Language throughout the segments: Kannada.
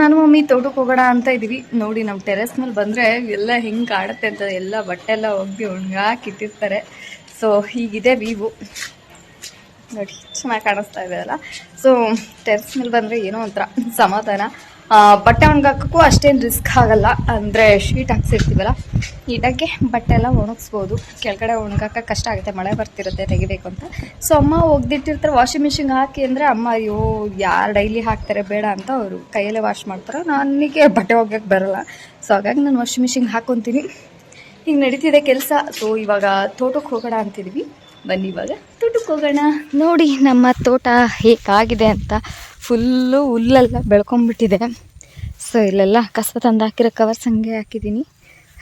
ನಾನು ಮಮ್ಮಿ ತೋಟಕ್ಕೆ ಹೋಗೋಣ ಅಂತ ಇದೀವಿ. ನೋಡಿ ನಮ್ಮ ಟೆರೆಸ್ ಮೇಲೆ ಬಂದರೆ ಎಲ್ಲ ಹೆಂಗೆ ಕಾಡುತ್ತೆ ಅಂತ ಎಲ್ಲ ಬಟ್ಟೆ ಎಲ್ಲ ಒಗ್ಗಿ ಒಣಗಾಕಿಟ್ಟಿರ್ತಾರೆ ಸೊ ಹೀಗಿದೆ ವೀವು ನೋಡಿ, ಚೆನ್ನಾಗಿ ಕಾಣಿಸ್ತಾ ಇದೆ ಅಲ್ಲ? ಸೊ ಟೆರೆಸ್ ಮೇಲೆ ಬಂದರೆ ಏನೋ ಒಂಥರ ಸಮಾಧಾನ. ಬಟ್ಟೆ ಒಣಗಾಕಕ್ಕೂ ಅಷ್ಟೇನು ರಿಸ್ಕ್ ಆಗಲ್ಲ. ಅಂದರೆ ಶೀಟ್ ಹಾಕ್ಸಿರ್ತೀವಲ್ಲ ನೀಟಾಗಿ ಬಟ್ಟೆ ಎಲ್ಲ ಒಣಗಿಸ್ಬೋದು. ಕೆಳಗಡೆ ಒಣಗಾಕ ಕಷ್ಟ ಆಗುತ್ತೆ, ಮಳೆ ಬರ್ತಿರುತ್ತೆ, ತೆಗಿಬೇಕು ಅಂತ. ಸೊ ಅಮ್ಮ ಒಗ್ದಿಟ್ಟಿರ್ತಾರೆ ವಾಷಿಂಗ್ ಮಿಷಿನ್ಗೆ ಹಾಕಿ ಅಂದರೆ ಅಮ್ಮ, ಅಯ್ಯೋ, ಯಾರು ಡೈಲಿ ಹಾಕ್ತಾರೆ, ಬೇಡ ಅಂತ ಅವರು ಕೈಯಲ್ಲೇ ವಾಶ್ ಮಾಡ್ತಾರೆ. ನನಗೆ ಬಟ್ಟೆ ಒಗ್ಯಕ್ಕೆ ಬರಲ್ಲ. ಸೊ ಹಾಗಾಗಿ ನಾನು ವಾಷಿಂಗ್ ಮಿಷಿನ್ಗೆ ಹಾಕ್ಕೊತೀನಿ ಹಿಂಗೆ ನಡೀತಿದೆ ಕೆಲಸ. ಸೊ ಇವಾಗ ತೋಟಕ್ಕೆ ಹೋಗೋಣ ಅಂತಿದ್ವಿ. ಬನ್ನಿ ಇವಾಗ ತೋಟಕ್ಕೆ ಹೋಗೋಣ. ನೋಡಿ ನಮ್ಮ ತೋಟ ಹೇಗಾಗಿದೆ ಅಂತ. ಫುಲ್ಲು ಹುಲ್ಲೆಲ್ಲ ಬೆಳ್ಕೊಂಬಿಟ್ಟಿದೆ. ಸೊ ಇಲ್ಲೆಲ್ಲ ಕಸ ತಂದು ಹಾಕಿರೋ ಕವರ್ಸ್ ಹಂಗೆ ಹಾಕಿದ್ದೀನಿ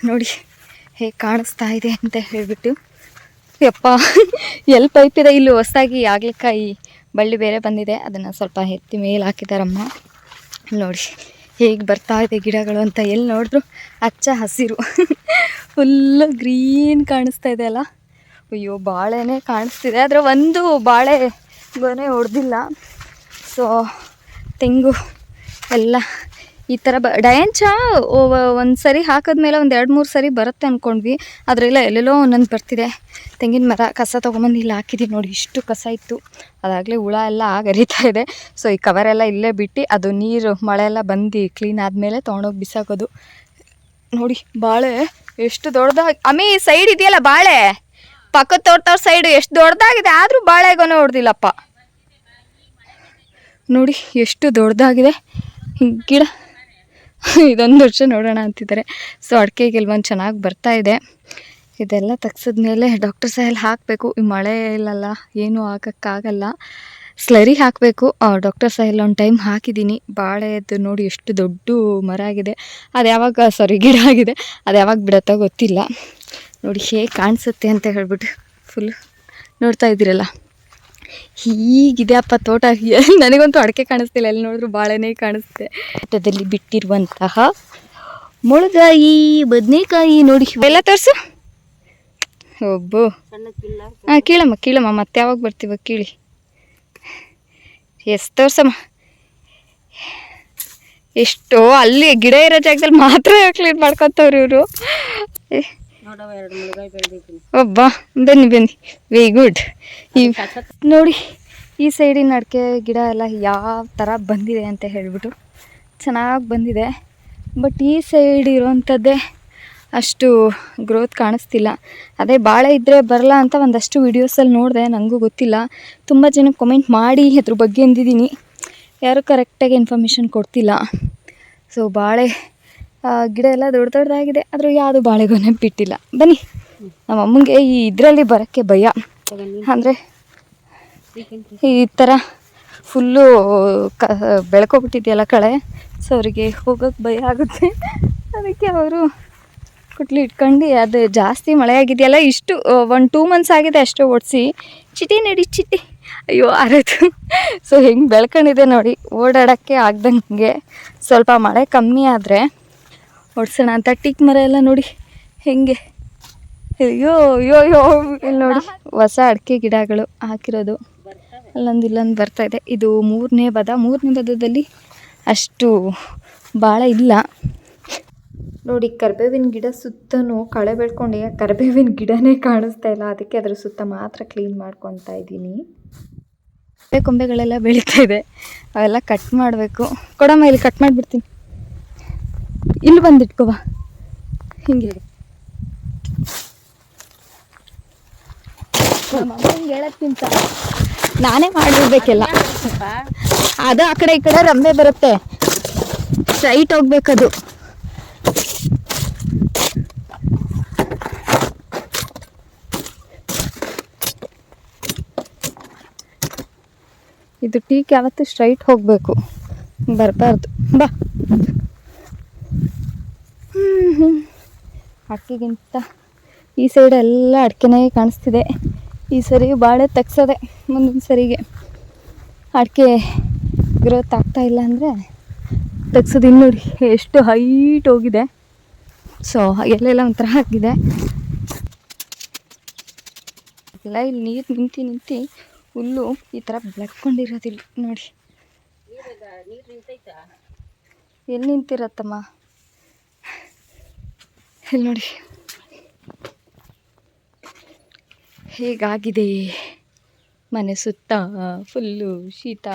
ನೋಡಿ, ಹೇಗೆ ಕಾಣಿಸ್ತಾ ಇದೆ ಅಂತ ಹೇಳಿಬಿಟ್ಟು. ಯಪ್ಪ ಎಲ್ಲಿ ಪೈಪ್ ಇದೆ? ಇಲ್ಲಿ ಹೊಸದಾಗಿ ಆಗ್ಲಿಕ್ಕಾಯಿ ಬಳ್ಳಿ ಬೇರೆ ಬಂದಿದೆ. ಅದನ್ನು ಸ್ವಲ್ಪ ಎತ್ತಿ ಮೇಲೆ ಹಾಕಿದಾರಮ್ಮ. ನೋಡಿ, ಹೇಗೆ ಬರ್ತಾ ಇದೆ ಗಿಡಗಳು ಅಂತ ಎಲ್ಲಿ ನೋಡಿದ್ರು? ಹಚ್ಚ ಹಸಿರು. ಫುಲ್ಲು ಗ್ರೀನ್ ಕಾಣಿಸ್ತಾ ಇದೆ ಅಲ್ಲ? ಅಯ್ಯೋ, ಬಾಳೆನೇ ಕಾಣಿಸ್ತಿದೆ. ಆದರೆ ಒಂದು ಬಾಳೆ ಗೊನೆ ಹೊಡೆದಿಲ್ಲ. ಸೊ ತೆಂಗು ಎಲ್ಲ ಈ ಥರ ಬ ಡಯಂಚ ಒಂದು ಸರಿ ಹಾಕಿದ್ಮೇಲೆ ಒಂದು ಎರಡು ಮೂರು ಸರಿ ಬರುತ್ತೆ ಅಂದ್ಕೊಂಡ್ವಿ ಅದರೆಲ್ಲ ಎಲ್ಲೆಲ್ಲೋ ಒಂದೊಂದು ಬರ್ತಿದೆ. ತೆಂಗಿನ ಮರ, ಕಸ ತೊಗೊಂಬಂದು ಇಲ್ಲಿ ಹಾಕಿದ್ದೀವಿ ನೋಡಿ, ಇಷ್ಟು ಕಸ ಇತ್ತು. ಅದಾಗಲೇ ಹುಳ ಎಲ್ಲ ಆಗರಿತಾ ಇದೆ. ಸೊ ಈ ಕವರೆಲ್ಲ ಇಲ್ಲೇ ಬಿಟ್ಟು, ಅದು ನೀರು, ಮಳೆ ಎಲ್ಲ ಬಂದು ಕ್ಲೀನ್ ಆದಮೇಲೆ ತೊಗೊಂಡೋಗಿ ಬಿಸಾಕೋದು. ನೋಡಿ, ಬಾಳೆ ಎಷ್ಟು ದೊಡ್ಡದಾಗಿ ಅಮ್ಮಿ ಸೈಡ್ ಇದೆಯಲ್ಲ ಬಾಳೆ? ಪಕ್ಕದ ತೋಟದವ್ರ ಸೈಡ್ ಎಷ್ಟು ದೊಡ್ಡದಾಗಿದೆ, ಆದರೂ ಬಾಳೆಗೊನೆ ಹೊಡೆದಿಲ್ಲಪ್ಪ. ನೋಡಿ ಎಷ್ಟು ದೊಡ್ಡದಾಗಿದೆ. ಗಿಡ. ಇದೊಂದು ವರ್ಷ ನೋಡೋಣ ಅಂತಿದ್ದಾರೆ. ಸೊ ಅಡಿಕೆ ಕೆಲವೊಂದು ಚೆನ್ನಾಗಿ ಬರ್ತಾ ಇದೆ. ಇದೆಲ್ಲ ತೆಗ್ಸಿದ್ಮೇಲೆ ಡಾಕ್ಟರ್ ಸಾಯಲ್ ಹಾಕಬೇಕು. ಈ ಮಳೆ ಇಲ್ಲಲ್ಲ, ಏನೂ ಹಾಕೋಕ್ಕಾಗಲ್ಲ ಸ್ಲರಿ ಹಾಕಬೇಕು. ಡಾಕ್ಟರ್ ಸಾಯಲ್ ಒಂದು ಟೈಮ್ ಹಾಕಿದ್ದೀನಿ ಬಾಳೆದು ನೋಡಿ ಎಷ್ಟು ದೊಡ್ಡ ಮರ ಆಗಿದೆ. ಅದು ಯಾವಾಗ ಸಾರಿ ಗಿಡ ಆಗಿದೆ. ಅದು ಯಾವಾಗ ಬಿಡತ್ತೋ ಗೊತ್ತಿಲ್ಲ. ನೋಡಿ ಹೇಗೆ ಕಾಣಿಸುತ್ತೆ ಅಂತ ಹೇಳ್ಬಿಟ್ಟು ಫುಲ್ ನೋಡ್ತಾ ಇದ್ದೀರಲ್ಲ. ಹೀಗಿದೆ ಅಪ್ಪ ತೋಟ. ನನಗಂತೂ ಅಡಿಕೆ ಕಾಣಿಸ್ತಿಲ್ಲ, ಎಲ್ಲಿ ನೋಡಿದ್ರು ಬಾಳೆನೇ ಕಾಣಿಸ್ತೆ ತೋಟದಲ್ಲಿ ಬಿಟ್ಟಿರುವಂತಹ ಮುಳಗಾಯಿ, ಬದನೆಕಾಯಿ ನೋಡಿ. ಎಲ್ಲ ತೋರಿಸು. ಒಬ್ಬು. ಹಾಂ, ಕೀಳಮ್ಮ ಕೀಳಮ್ಮ, ಮತ್ತೆ ಯಾವಾಗ ಬರ್ತೀವ ಕೀಳಿ. ಎಸ್, ತೋರ್ಸಮ್ಮ. ಎಷ್ಟೋ, ಅಲ್ಲಿ ಗಿಡ ಇರೋ ಜಾಗದಲ್ಲಿ ಮಾತ್ರ ಕ್ಲೀನ್ ಮಾಡ್ಕೊತವ್ರು ಇವರು. ಒಬ್ಬ ಬನ್ನಿ ಬನ್ನಿ. ವೆರಿ ಗುಡ್ ಈ ನೋಡಿ ಈ ಸೈಡಿನ ಅಡಿಕೆ ಗಿಡ ಎಲ್ಲ ಯಾವ ಥರ ಬಂದಿದೆ ಅಂತ ಹೇಳಿಬಿಟ್ಟು ಚೆನ್ನಾಗಿ ಬಂದಿದೆ. ಬಟ್ ಈ ಸೈಡ್ ಇರೋವಂಥದ್ದೇ ಅಷ್ಟು ಗ್ರೋತ್ ಕಾಣಿಸ್ತಿಲ್ಲ. ಅದೇ ಬಾಳೆ ಇದ್ದರೆ ಬರಲ್ಲ ಅಂತ ಒಂದಷ್ಟು ವೀಡಿಯೋಸಲ್ಲಿ ನೋಡಿದೆ ನನಗೂ ಗೊತ್ತಿಲ್ಲ. ತುಂಬ ಜನ ಕಮೆಂಟ್ ಮಾಡಿ ಅದ್ರ ಬಗ್ಗೆ ಅಂದಿದ್ದೀನಿ. ಯಾರೂ ಕರೆಕ್ಟಾಗಿ ಇನ್ಫಾರ್ಮೇಷನ್ ಕೊಡ್ತಿಲ್ಲ. ಸೊ ಬಾಳೆ ಗಿಡ ಎಲ್ಲ ದೊಡ್ಡ ದೊಡ್ಡದಾಗಿದೆ. ಆದರೂ ಯಾವುದು ಬಾಳೆಗೊನೆ ಬಿಟ್ಟಿಲ್ಲ. ಬನ್ನಿ. ನಮ್ಮ ಅಮ್ಮಂಗೆ ಈ ಇದರಲ್ಲಿ ಬರೋಕ್ಕೆ ಭಯ. ಅಂದರೆ ಈ ಥರ ಫುಲ್ಲು ಕ, ಬೆಳ್ಕೊಬಿಟ್ಟಿದೆಯಲ್ಲ ಕಳೆ. ಸೊ ಅವರಿಗೆ ಹೋಗೋಕ್ಕೆ ಭಯ ಆಗುತ್ತೆ. ಅದಕ್ಕೆ ಅವರು ಕುಟ್ಲಿ ಇಟ್ಕೊಂಡು ಅದು ಜಾಸ್ತಿ ಮಳೆ ಆಗಿದೆಯಲ್ಲ, ಇಷ್ಟು ಒಂದು ಟೂ ಮಂತ್ಸ್ ಆಗಿದೆ ಅಷ್ಟೇ ಓಡಿಸಿ. ಚಿಟಿ ನಡಿ, ಚಿಟಿ. ಅಯ್ಯೋ ಅರತು ಸೊ ಹೆಂಗೆ ಬೆಳ್ಕೊಂಡಿದೆ ನೋಡಿ. ಓಡಾಡೋಕ್ಕೆ ಆಗ್ದಂಗೆ. ಸ್ವಲ್ಪ ಮಳೆ ಕಮ್ಮಿ ಆದರೆ ಓಡಿಸೋಣ ಅಂತ ಟಿಕ್ ಮರ ಎಲ್ಲ ನೋಡಿ. ಹೆಂಗೆ? ಅಯ್ಯೋ ಅಯ್ಯೋ ಅಯ್ಯೋ, ಇಲ್ಲಿ ನೋಡಿ. ಹೊಸ ಅಡಿಕೆ ಗಿಡಗಳು ಹಾಕಿರೋದು. ಅಲ್ಲೊಂದು ಇಲ್ಲೊಂದು ಬರ್ತಾ ಇದೆ. ಇದು ಮೂರನೇ ಬದ. ಮೂರನೇ ಬದದಲ್ಲಿ ಅಷ್ಟು ಭಾಳ ಇಲ್ಲ. ನೋಡಿ, ಕರ್ಬೇವಿನ ಗಿಡ ಸುತ್ತನೂ ಕಳೆ ಬೆಳ್ಕೊಂಡು. ಈಗ ಕರಿಬೇವಿನ ಗಿಡನೇ ಕಾಣಿಸ್ತಾ ಇಲ್ಲ. ಅದಕ್ಕೆ ಅದರ ಸುತ್ತ ಮಾತ್ರ ಕ್ಲೀನ್ ಮಾಡ್ಕೊತಾ ಇದ್ದೀನಿ. ಕೊಂಬೆ ಕೊಂಬೆಗಳೆಲ್ಲ ಬೆಳೀತಾ ಇದೆ. ಅವೆಲ್ಲ ಕಟ್ ಮಾಡಬೇಕು. ಕೊಡಮ್ಮ, ಇಲ್ಲಿ ಕಟ್ ಮಾಡಿಬಿಡ್ತೀನಿ. ಇಲ್ಲಿ ಬಂದಿಟ್ಕೋ ಬಾ. ಹಿಂಗೆ ಹೇಳಕ್ಕಿಂತ ನಾನೇ ಮಾಡಿರ್ಬೇಕೆಲ್ಲ ಅದು ಆ ಕಡೆ ಈ ಕಡೆ ರಂಬೆ ಬರುತ್ತೆ. ಸ್ಟ್ರೈಟ್ ಹೋಗ್ಬೇಕದು. ಇದು ಟೀಕ್ ಯಾವತ್ತು ಸ್ಟ್ರೈಟ್ ಹೋಗಬೇಕು. ಬರಬಾರ್ದು. ಬಾ. ಅಕ್ಕಿಗಿಂತ ಈ ಸೈಡ್ ಎಲ್ಲ ಅಡಿಕೆನೇ ಕಾಣಿಸ್ತಿದೆ. ಈ ಸರಿ ಬಾಳೆ ತೆಗ್ಸೋದೆ ಮುಂದಿನ ಸರಿಗೆ ಅಡಿಕೆ ಗ್ರೋತ್ ಆಗ್ತಾ ಇಲ್ಲ ಅಂದರೆ ತೆಗ್ಸೋದು ಇನ್ನು ನೋಡಿ ಎಷ್ಟು ಹೈಟ್ ಹೋಗಿದೆ. ಸೊ ಎಲ್ಲೆಲ್ಲ ಒಂಥರ ಆಗಿದೆ. ಎಲ್ಲ ಇಲ್ಲಿ ನೀರು ನಿಂತು ನಿಂತು ಹುಲ್ಲು ಈ ಥರ ಬೆಳ್ಕೊಂಡಿರೋದಿಲ್ಲ ನೋಡಿ. ಎಲ್ಲಿ ನಿಂತಿರತ್ತಮ್ಮ? ಇಲ್ಲಿ ನೋಡಿ. ಹೇಗಾಗಿದೆ? ಮನೆ ಸುತ್ತ ಫುಲ್ಲು ಶೀತ.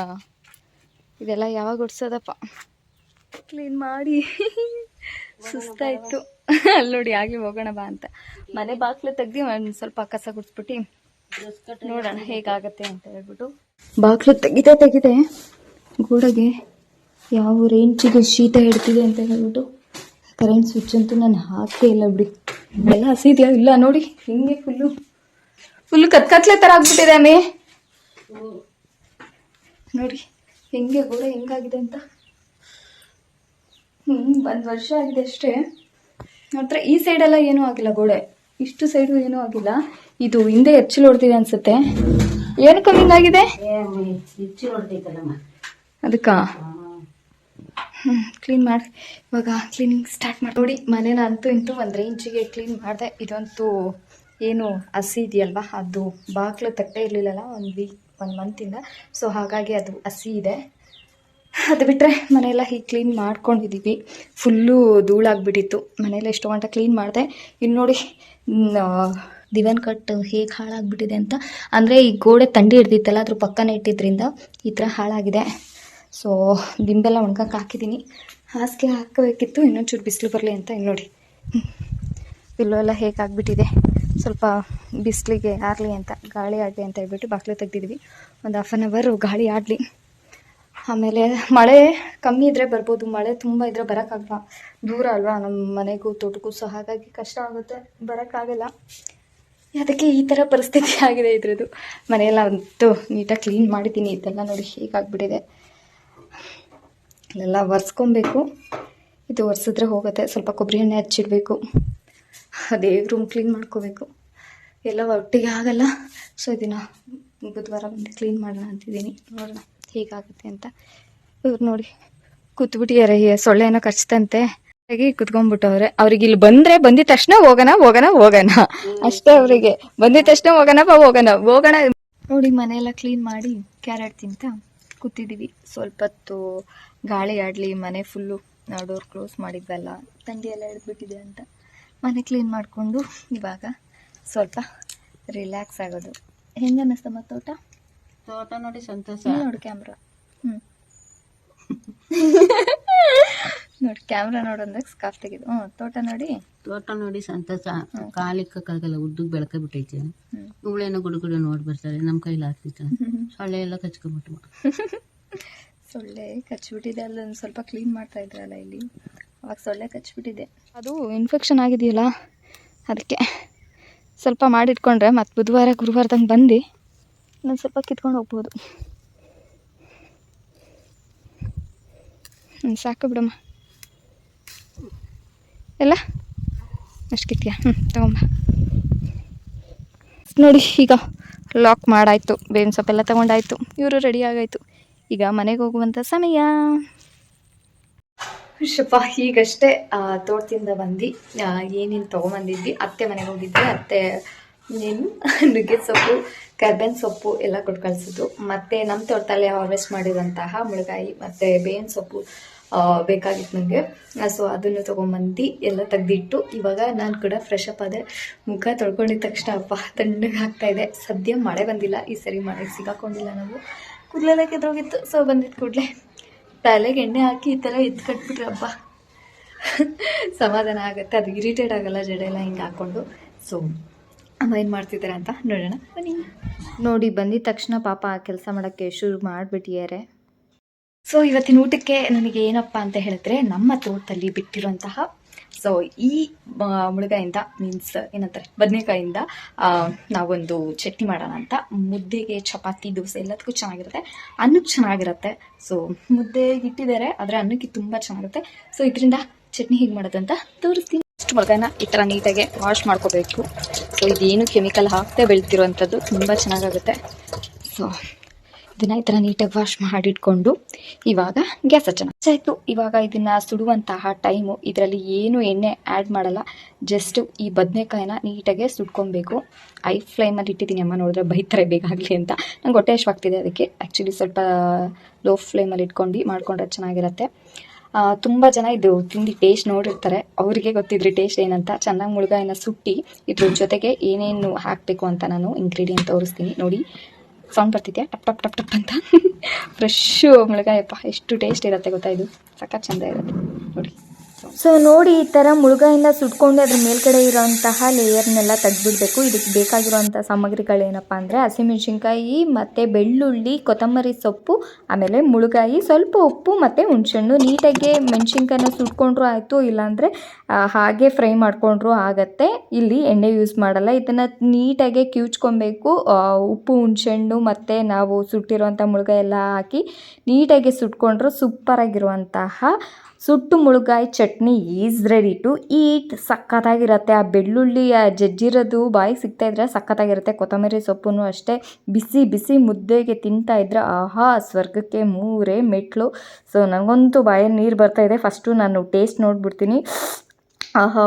ಇದೆಲ್ಲ ಯಾವಾಗ ಒಡ್ಸೋದಪ್ಪ? ಕ್ಲೀನ್ ಮಾಡಿ. ಸುಸ್ತಾಯಿತು. ಅಲ್ಲಿ ನೋಡಿ ಆಗಿ ಹೋಗೋಣ ಬಾ ಅಂತ. ಮನೆ ಬಾಗಿಲು ತೆಗ್ದು ಒಂದು ಸ್ವಲ್ಪ ಕಸ ಗುಡಿಸ್ಬಿಟ್ಟು ನೋಡೋಣ ಹೇಗಾಗತ್ತೆ ಅಂತ ಹೇಳ್ಬಿಟ್ಟು. ಬಾಗಿಲು ತೆಗಿದೆ ತೆಗಿದೆ ಗೋಡೆಗೆ ಯಾವ ರೇಂಜಿಗೆ ಶೀತ ಹಿಡ್ತಿದೆ ಅಂತ ಹೇಳ್ಬಿಟ್ಟು ಕರೆಂಟ್ ಸ್ವಿಚ್ ಅಂತೂ ನಾನು ಹಾಕೇ ಇಲ್ಲ ಬಿಡಿ. ಎಲ್ಲ ಹಸಿದ್ಯಾ ಇಲ್ಲ ನೋಡಿ ಹಿಂಗೆ ಫುಲ್ಲು ಫುಲ್ಲು ಕತ್ಕತ್ಲೆ ಥರ ಆಗ್ಬಿಟ್ಟಿದೆ ಮೇ ನೋಡಿ ಹೆಂಗೆ ಗೋಡೆ ಹೆಂಗಾಗಿದೆ ಅಂತ. ಹ್ಞೂ ಒಂದು ವರ್ಷ ಆಗಿದೆ ಅಷ್ಟೇ. ಮಾತ್ರ ಈ ಸೈಡೆಲ್ಲ ಏನೂ ಆಗಿಲ್ಲ ಗೋಡೆ. ಇಷ್ಟು ಸೈಡು ಏನೂ ಆಗಿಲ್ಲ. ಇದು ಹಿಂದೆ ಹೆಚ್ಚಲು ಹೊಡ್ತಿದೆ ಅನ್ಸುತ್ತೆ. ಏನಕ್ಕೆ ಹಿಂಗಾಗಿದೆ? ಹೊಡ್ದೈತಲ್ಲಮ್ಮ ಅದಕ್ಕ? ಕ್ಲೀನ್ ಮಾಡಿ ಇವಾಗ ಕ್ಲೀನಿಂಗ್ ಸ್ಟಾರ್ಟ್ ಮಾಡಿ ನೋಡಿ ಮನೇನ ಅಂತೂ ಇಂತೂ ಒಂದು ರೇಂಜಿಗೆ ಕ್ಲೀನ್ ಮಾಡಿದೆ. ಇದಂತೂ ಏನು ಹಸಿ ಇದೆಯಲ್ವಾ? ಅದು ಬಾಗಿಲು ತಟ್ಟೆ ಇರಲಿಲ್ಲಲ್ಲ, ಒಂದು ವೀಕ್ ಒಂದು ಮಂತಿಂದ ಸೊ ಹಾಗಾಗಿ ಅದು ಹಸಿ ಇದೆ. ಅದು ಬಿಟ್ಟರೆ ಮನೆಯೆಲ್ಲ ಹೀಗೆ ಕ್ಲೀನ್ ಮಾಡ್ಕೊಂಡಿದ್ದೀವಿ ಫುಲ್ಲು ಧೂಳಾಗ್ಬಿಟ್ಟಿತ್ತು. ಮನೆಯೆಲ್ಲ ಎಷ್ಟು ಗಂಟೆ ಕ್ಲೀನ್ ಮಾಡಿದೆ. ಇನ್ನು ನೋಡಿ ದಿವನ್ ಕಟ್ ಹೇಗೆ ಹಾಳಾಗ್ಬಿಟ್ಟಿದೆ ಅಂತ. ಅಂದರೆ ಈ ಗೋಡೆ ತಂಡಿ ಹಿಡ್ದಿತ್ತಲ್ಲ, ಅದ್ರ ಪಕ್ಕನೇ ಇಟ್ಟಿದ್ರಿಂದ ಈ ಥರ ಹಾಳಾಗಿದೆ. ಸೊ ದಿಂಬೆಲ್ಲ ಒಣಗಕ್ಕೆ ಹಾಕಿದ್ದೀನಿ ಹಾಸಿಗೆ ಹಾಕಬೇಕಿತ್ತು ಇನ್ನೊಂಚೂರು ಬಿಸಿಲು ಬರಲಿ ಅಂತ ಇಲ್ಲಿ ನೋಡಿ. ಪಿಲ್ಲು ಎಲ್ಲ ಹೇಗಾಗ್ಬಿಟ್ಟಿದೆ ಸ್ವಲ್ಪ ಬಿಸಿಲಿಗೆ ಆರಲಿ ಅಂತ, ಗಾಳಿ ಆಡಲಿ ಅಂತ ಹೇಳ್ಬಿಟ್ಟು ಬಾಗಿಲು ತೆಗ್ದಿದ್ವಿ. ಒಂದು ಹಾಫ್ ಆನ್ ಅವರು ಗಾಳಿ ಆಡಲಿ. ಆಮೇಲೆ ಮಳೆ ಕಮ್ಮಿ ಇದ್ದರೆ ಬರ್ಬೋದು, ಮಳೆ ತುಂಬ ಇದ್ದರೆ ಬರೋಕ್ಕಾಗಲ್ಲ. ದೂರ ಅಲ್ವಾ ನಮ್ಮ ಮನೆಗೂ ತೋಟಕ್ಕೂ ಸೊ ಹಾಗಾಗಿ ಕಷ್ಟ ಆಗುತ್ತೆ, ಬರೋಕ್ಕಾಗಲ್ಲ. ಅದಕ್ಕೆ ಈ ಥರ ಪರಿಸ್ಥಿತಿ ಆಗಿದೆ ಇದ್ರದ್ದು. ಮನೆಯೆಲ್ಲ ಅಂತೂ ನೀಟಾಗಿ ಕ್ಲೀನ್ ಮಾಡಿದ್ದೀನಿ ಇದೆಲ್ಲ ನೋಡಿ ಹೀಗಾಗ್ಬಿಟ್ಟಿದೆ ಇಲ್ಲೆಲ್ಲ ಒರೆಸ್ಕೊಬೇಕು. ಇದು ಒರೆಸಿದ್ರೆ ಹೋಗುತ್ತೆ. ಸ್ವಲ್ಪ ಕೊಬ್ಬರಿ ಎಣ್ಣೆ ಹಚ್ಚಿಡಬೇಕು. ಅದೇ ರೂಮ್ ಕ್ಲೀನ್ ಮಾಡ್ಕೋಬೇಕು. ಎಲ್ಲ ಒಟ್ಟಿಗೆ ಆಗಲ್ಲ. ಸೊ ಇದನ್ನು ಬುಧವಾರ ಬಂದು ಕ್ಲೀನ್ ಮಾಡೋಣ ಅಂತಿದ್ದೀನಿ. ನೋಡೋಣ ಹೇಗಾಗುತ್ತೆ ಅಂತ. ಇವ್ರು ನೋಡಿ ಕೂತ್ಬಿಟ್ಟಿದ್ದಾರೆ. ಸೊಳ್ಳೆ ಏನೋ ಕಚ್ತಂತೆ. ಹಾಗಾಗಿ ಕುತ್ಕೊಂಡ್ಬಿಟ್ಟವ್ರೆ. ಅವ್ರಿಗೆ ಇಲ್ಲಿ ಬಂದ್ರೆ ಬಂದಿದ ತಕ್ಷಣ ಹೋಗೋಣ ಹೋಗೋಣ ಹೋಗೋಣ. ಅಷ್ಟೇ ಅವರಿಗೆ. ಬಂದಿದ ತಕ್ಷಣ ಹೋಗೋಣ ಬಾ ಹೋಗೋಣ. ಹೋಗೋಣ. ನೋಡಿ ಮನೆಯೆಲ್ಲ ಕ್ಲೀನ್ ಮಾಡಿ ಕ್ಯಾರೆಟ್ ತಿಂತ? ಕೂತಿದ್ದೀವಿ ಸ್ವಲ್ಪ ಹೊತ್ತು ಗಾಳಿ ಆಡಲಿ ಮನೆ ಫುಲ್ಲು ನಾವು ಡೋರ್ ಕ್ಲೋಸ್ ಮಾಡಿದ್ವಲ್ಲ ತಂಗಿ ಎಲ್ಲ ಹಿಡಿದ್ಬಿಟ್ಟಿದೆ ಅಂತ. ಮನೆ ಕ್ಲೀನ್ ಮಾಡಿಕೊಂಡು ಇವಾಗ ಸ್ವಲ್ಪ ರಿಲ್ಯಾಕ್ಸ್ ಆಗೋದು. ಹೆಂಗೆ ಅನ್ನಿಸ್ತಮ್ಮ ತೋಟ? ತೋಟ ನೋಡಿ ಸಂತೋಷ. ನೋಡು ಕ್ಯಾಮ್ರಾ ಹ್ಞೂ ನೋಡಿ ಕ್ಯಾಮ್ರಾ ನೋಡಿ ಸ್ಕಾಫ್ ತೆಗೆದು. ಹ್ಞೂ ತೋಟ ನೋಡಿ. ತೋಟ ನೋಡಿ ಸಂತೋಷ ಕಾಲಿಕ್ಕಾಗಲ್ಲ ಉದ್ದಕ್ಕೆ ಬೆಳಕ ಬಿಟ್ಟೈತೆ ಗುಡು ಗುಡು ನೋಡಿ ಬರ್ತಾರೆ. ನಮ್ಮ ಕೈಲಿ ಆಗ್ತಿತ್ತು. ಸೊಳ್ಳೆ ಎಲ್ಲ ಕಚ್ಕೊಂಬಿಟ್ಟು ಸೊಳ್ಳೆ ಕಚ್ಬಿಟ್ಟಿದೆ. ಅಲ್ಲೊಂದು ಸ್ವಲ್ಪ ಕ್ಲೀನ್ ಮಾಡ್ತಾ ಇದ್ರಲ್ಲ ಇಲ್ಲಿ. ಅವಾಗ ಸೊಳ್ಳೆ ಕಚ್ಬಿಟ್ಟಿದೆ. ಅದು ಇನ್ಫೆಕ್ಷನ್ ಆಗಿದೆಯಲ್ಲ ಅದಕ್ಕೆ ಸ್ವಲ್ಪ ಮಾಡಿಟ್ಕೊಂಡ್ರೆ ಮತ್ತೆ ಬುಧವಾರ ಗುರುವಾರದಂಗೆ ಬಂದು ಇನ್ನೊಂದು ಸ್ವಲ್ಪ ಕಿತ್ಕೊಂಡು ಹೋಗ್ಬೋದು. ಸಾಕು ಬಿಡಮ್ಮ. ಎಲ್ಲ? ಅಷ್ಟು ಕಿತ್ತೀಯ ಹ್ಞೂ ತಗೊಂಬ. ನೋಡಿ, ಈಗ ಲಾಕ್ ಮಾಡಾಯಿತು. ಬೇವಿನ ಸೊಪ್ಪೆಲ್ಲ ತಗೊಂಡಾಯ್ತು. ಇವರು ರೆಡಿ ಆಗಾಯಿತು. ಈಗ ಮನೆಗೆ ಹೋಗುವಂಥ ಸಮಯ. ಶಪ್ಪ ಈಗಷ್ಟೇ ತೋಟದಿಂದ ಬಂದು. ಏನೇನು ತೊಗೊಂಬಂದಿದ್ವಿ ಅತ್ತೆ ಮನೆಗೆ ಹೋಗಿದ್ವಿ ಅತ್ತೆ ಏನು ನುಗ್ಗೆ ಸೊಪ್ಪು, ಕರ್ಬೇನ್ ಸೊಪ್ಪು ಎಲ್ಲ ಕೊಟ್ಟು ಕಳಿಸಿದ್ರು. ಮತ್ತು ನಮ್ಮ ತೋಟದಲ್ಲಿ ಹಾರ್ವೆಸ್ಟ್ ಮಾಡಿದಂತಹ ಮುಳುಗಾಯಿ, ಮತ್ತು ಬೇವಿನ ಸೊಪ್ಪು ಬೇಕಾಗಿತ್ತು ನನಗೆ ಸೊ ಅದನ್ನು ತೊಗೊಂಬಂದು ಎಲ್ಲ ತೆಗೆದಿಟ್ಟು ಇವಾಗ ನಾನು ಕೂಡ ಫ್ರೆಶ್ ಅಪ್ ಆದೆ ಮುಖ ತೊಳ್ಕೊಂಡಿದ್ದ ತಕ್ಷಣ ಅಪ್ಪ ತಣ್ಣಗೆ ಇದೆ. ಸದ್ಯ ಮಳೆ ಬಂದಿಲ್ಲ. ಈ ಸರಿ ಮಳೆ ಸಿಗಾಕೊಂಡಿಲ್ಲ ನಾವು. ಕೂದಲೆಲ್ಲ ಕೆದ್ರೋಗಿತ್ತು. ಸೊ ಬಂದಿದ್ದು ಕೂಡಲೇ ತಲೆಗೆ ಎಣ್ಣೆ ಹಾಕಿ ಈ ಥರ ಎದ್ದು ಕಟ್ಬಿಟ್ರೆ ಅಪ್ಪ. ಸಮಾಧಾನ ಆಗುತ್ತೆ. ಅದು ಇರಿಟೇಟ್ ಆಗಲ್ಲ ಜಡೆ ಎಲ್ಲ ಹಿಂಗೆ ಹಾಕ್ಕೊಂಡು ಸೊ ಅಮ್ಮ ಏನು ಮಾಡ್ತಿದ್ದಾರೆ ಅಂತ ನೋಡೋಣ. ಬನ್ನಿ. ನೋಡಿ, ಬಂದಿದ ತಕ್ಷಣ ಪಾಪ ಕೆಲಸ ಮಾಡೋಕ್ಕೆ ಶುರು ಮಾಡಿಬಿಟ್ಟಿದ್ದಾರೆ. ಸೊ ಇವತ್ತಿನ ಊಟಕ್ಕೆ ನನಗೆ ಏನಪ್ಪ ಅಂತ ಹೇಳಿದ್ರೆ ನಮ್ಮ ತೋಟದಲ್ಲಿ ಬಿಟ್ಟಿರುವಂತಹ ಸೊ ಈ ಮುಳುಗಾಯಿಂದ ಮೀನ್ಸ್ ಏನಂತಾರೆ, ಬದನೆಕಾಯಿಂದ ನಾವೊಂದು ಚಟ್ನಿ ಮಾಡೋಣ ಅಂತ. ಮುದ್ದೆಗೆ ಚಪಾತಿ, ದೋಸೆ ಎಲ್ಲದಕ್ಕೂ ಚೆನ್ನಾಗಿರುತ್ತೆ. ಅನ್ನಕ್ಕೆ ಚೆನ್ನಾಗಿರುತ್ತೆ. ಸೊ ಮುದ್ದೆ ಇಟ್ಟಿದ್ದಾರೆ, ಆದರೆ ಅನ್ನಕ್ಕೆ ತುಂಬ ಚೆನ್ನಾಗಿರುತ್ತೆ. ಸೊ ಇದರಿಂದ ಚಟ್ನಿ ಹೇಗೆ ಮಾಡೋದಂತ ತೋರಿಸ್ತೀನಿ. ಫಸ್ಟ್ ಮುಳುಗಾಯಿನ ಈ ಥರ ನೀಟಾಗಿ ವಾಶ್ ಮಾಡ್ಕೋಬೇಕು. ಸೊ ಇದೇನು ಕೆಮಿಕಲ್ ಹಾಕ್ತೇ ಬೆಳೆದಿರುವಂಥದ್ದು ತುಂಬ ಚೆನ್ನಾಗಾಗುತ್ತೆ. ಸೊ ಇದನ್ನ ಈ ಥರ ನೀಟಾಗಿ ವಾಶ್ ಮಾಡಿಟ್ಕೊಂಡು ಇವಾಗ ಗ್ಯಾಸ್ ಹಚ್ಚೋಣ. ಆಯಿತು. ಇವಾಗ ಇದನ್ನ ಸುಡುವಂತಹ ಟೈಮು ಇದರಲ್ಲಿ ಏನು ಎಣ್ಣೆ ಆ್ಯಡ್ ಮಾಡಲ್ಲ. ಜಸ್ಟ್ ಈ ಬದನೆಕಾಯಿನ ನೀಟಾಗೆ ಸುಟ್ಕೊಬೇಕು. ಐ ಫ್ಲೇಮಲ್ಲಿ ಇಟ್ಟಿದ್ದೀನಿ ಅಮ್ಮ, ನೋಡಿದ್ರೆ ಬೈತಾರೆ ಬೇಕಾಗಲಿ ಅಂತ. ನಂಗೆ ಹೊಟ್ಟೆ ಆಗ್ತಿದೆ ಅದಕ್ಕೆ. ಆ್ಯಕ್ಚುಲಿ ಸ್ವಲ್ಪ ಲೋ ಫ್ಲೇಮಲ್ಲಿ ಇಟ್ಕೊಂಡು ಮಾಡ್ಕೊಂಡ್ರೆ ಚೆನ್ನಾಗಿರುತ್ತೆ. ತುಂಬ ಜನ ಇದು ತಿಂದು ಟೇಸ್ಟ್ ನೋಡಿರ್ತಾರೆ. ಅವರಿಗೆ ಗೊತ್ತಿದ್ರೆ ಟೇಸ್ಟ್ ಏನಂತ. ಚೆನ್ನಾಗಿ ಮುಳುಗಾಯನ್ನ ಸುಟ್ಟಿ ಇದ್ರ ಜೊತೆಗೆ ಏನೇನು ಹಾಕಬೇಕು ಅಂತ ನಾನು ಇಂಗ್ರೀಡಿಯೆಂಟ್ ತೋರಿಸ್ತೀನಿ. ನೋಡಿ ಸೌಂಡ್ ಬರ್ತಿದ್ಯಾ? ಟಪ್ ಟಪ್ ಟಪ್ ಟಪ್ ಅಂತ? ಫ್ರೆಶ್ಶು ಮುಳುಗಾಯಪ್ಪ. ಎಷ್ಟು ಟೇಸ್ಟ್ ಇರುತ್ತೆ ಗೊತ್ತಾ ಇದು? ಸಖತ್ ಚಂದ ಇರುತ್ತೆ. ನೋಡಿ. ಸೊ ನೋಡಿ ಈ ಥರ ಮುಳುಗಾಯಿಂದ ಸುಟ್ಕೊಂಡು ಅದ್ರ ಮೇಲ್ಗಡೆ ಇರೋಂತಹ ಲೇಯರ್ನೆಲ್ಲ ತೆಗೆದ್ಬಿಡ್ಬೇಕು. ಇದಕ್ಕೆ ಬೇಕಾಗಿರೋಂಥ ಸಾಮಗ್ರಿಗಳೇನಪ್ಪ ಅಂದರೆ ಹಸಿಮೆಣ್ಸಿನ್ಕಾಯಿ, ಮತ್ತು ಬೆಳ್ಳುಳ್ಳಿ, ಕೊತ್ತಂಬರಿ ಸೊಪ್ಪು, ಆಮೇಲೆ ಮುಳುಗಾಯಿ, ಸ್ವಲ್ಪ ಉಪ್ಪು, ಮತ್ತು ಹುಣ್ಸೆಹಣ್ಣು. ನೀಟಾಗಿ ಮೆಣಸಿನ್ಕಾಯಿನ ಸುಟ್ಕೊಂಡ್ರೂ ಆಯಿತು, ಇಲ್ಲಾಂದರೆ ಹಾಗೆ ಫ್ರೈ ಮಾಡಿಕೊಂಡ್ರೂ ಆಗತ್ತೆ. ಇಲ್ಲಿ ಎಣ್ಣೆ ಯೂಸ್ ಮಾಡಲ್ಲ. ಇದನ್ನು ನೀಟಾಗೆ ಕಿವುಚ್ಕೊಬೇಕು. ಉಪ್ಪು, ಹುಣ್ಸೆಹಣ್ಣು, ಮತ್ತು ನಾವು ಸುಟ್ಟಿರುವಂಥ ಮುಳುಗಾಯಿ ಎಲ್ಲ ಹಾಕಿ ನೀಟಾಗಿ ಸುಟ್ಕೊಂಡ್ರೂ ಸೂಪರಾಗಿರುವಂತಹ ಸುಟ್ಟು ಮುಳುಗಾಯಿ chutney is ready to eat. ಸಖತ್ತಾಗಿರುತ್ತೆ ಆ ಬೆಳ್ಳುಳ್ಳಿ ಜಜ್ಜಿರೋದು ಬಾಯಿಗೆ ಸಿಗ್ತಾ ಇದ್ರೆ ಸಖತ್ತಾಗಿರುತ್ತೆ ಕೊತ್ತಂಬರಿ ಸೊಪ್ಪು ಅಷ್ಟೇ. ಬಿಸಿ ಬಿಸಿ ಮುದ್ದೆಗೆ ತಿಂತಾ ಇದ್ರೆ ಆಹಾ, ಸ್ವರ್ಗಕ್ಕೆ ಮೂರೇ ಮೆಟ್ಲು. ಸೊ ನನಗಂತೂ ಬಾಯಿ ನೀರು ಬರ್ತಾ ಇದೆ ಫಸ್ಟು ನಾನು ಟೇಸ್ಟ್ ನೋಡ್ಬಿಡ್ತೀನಿ. ಆಹಾ,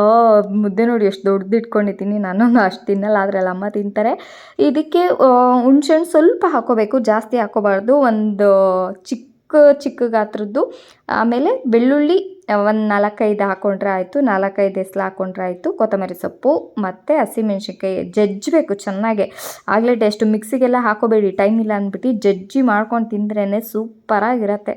ಮುದ್ದೆ ನೋಡಿ ಎಷ್ಟು ದೊಡ್ಡದು ಇಟ್ಕೊಂಡಿದ್ದೀನಿ. ನಾನು ಅಷ್ಟು ತಿನ್ನಲ್ಲ, ಆದರೆ ಅಮ್ಮ ತಿಂತಾರೆ. ಇದಕ್ಕೆ ಹುಣ್ಸೆಹಣ್ಣು ಸ್ವಲ್ಪ ಹಾಕೋಬೇಕು. ಜಾಸ್ತಿ ಹಾಕೋಬಾರ್ದು. ಒಂದು ಚಿಕ್ಕ ಚಿಕ್ಕ ಗಾತ್ರದ್ದು. ಆಮೇಲೆ ಬೆಳ್ಳುಳ್ಳಿ ಒಂದು ನಾಲ್ಕೈದು ಹಾಕೊಂಡ್ರೆ ಆಯಿತು, ನಾಲ್ಕೈದು ಎಸ್ಲು ಹಾಕೊಂಡ್ರೆ ಆಯಿತು, ಕೊತ್ತಂಬರಿ ಸೊಪ್ಪು, ಮತ್ತು ಹಸಿಮೆಣ್ಸಿನ್ಕಾಯಿ. ಜಜ್ಜಬೇಕು ಚೆನ್ನಾಗೆ. ಆಗಲೇ ಟೇಸ್ಟು ಮಿಕ್ಸಿಗೆಲ್ಲ ಹಾಕೋಬೇಡಿ, ಟೈಮ್ ಇಲ್ಲ ಅಂದ್ಬಿಟ್ಟು ಜಜ್ಜಿ ಮಾಡ್ಕೊಂಡು ತಿಂದ್ರೇ ಸೂಪರಾಗಿರತ್ತೆ.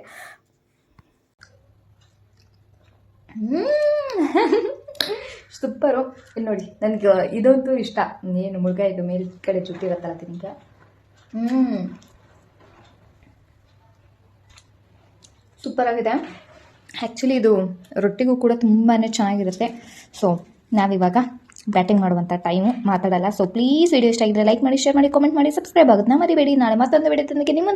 ಸೂಪರು. ನೋಡಿ, ನನಗೆ ಇದಂತೂ ಇಷ್ಟ. ಏನು ಮುಳುಗಾಯಿದು ಮೇಲ್ ಕಡೆ ಚುಟ್ಟಿರತ್ತಲ್ಲ ತಿಂಕ ಹ್ಞೂ ಸೂಪರಾಗಿದೆ. ಆ್ಯಕ್ಚುಲಿ ಇದು ರೊಟ್ಟಿಗೂ ಕೂಡ ತುಂಬಾ ಚೆನ್ನಾಗಿರುತ್ತೆ. ಸೊ ನಾವಿವಾಗ ಬ್ಯಾಟಿಂಗ್ ಮಾಡುವಂಥ ಟೈಮು ಮಾತಾಡಲ್ಲ. ಸೊ ಪ್ಲೀಸ್ ವಿಡಿಯೋ ಇಷ್ಟ ಆಗಿದ್ರೆ ಲೈಕ್ ಮಾಡಿ ಶೇರ್ ಮಾಡಿ ಕಾಮೆಂಟ್ ಮಾಡಿ ಸಬ್ಸ್ಕ್ರೈಬ್ ಆಗೋದನ್ನ ಮರಿಬೇಡಿ. ನಾಳೆ ಮತ್ತೊಂದು ವಿಡಿಯೋ ತಂದಕ್ಕೆ ನಿಮ್ಮ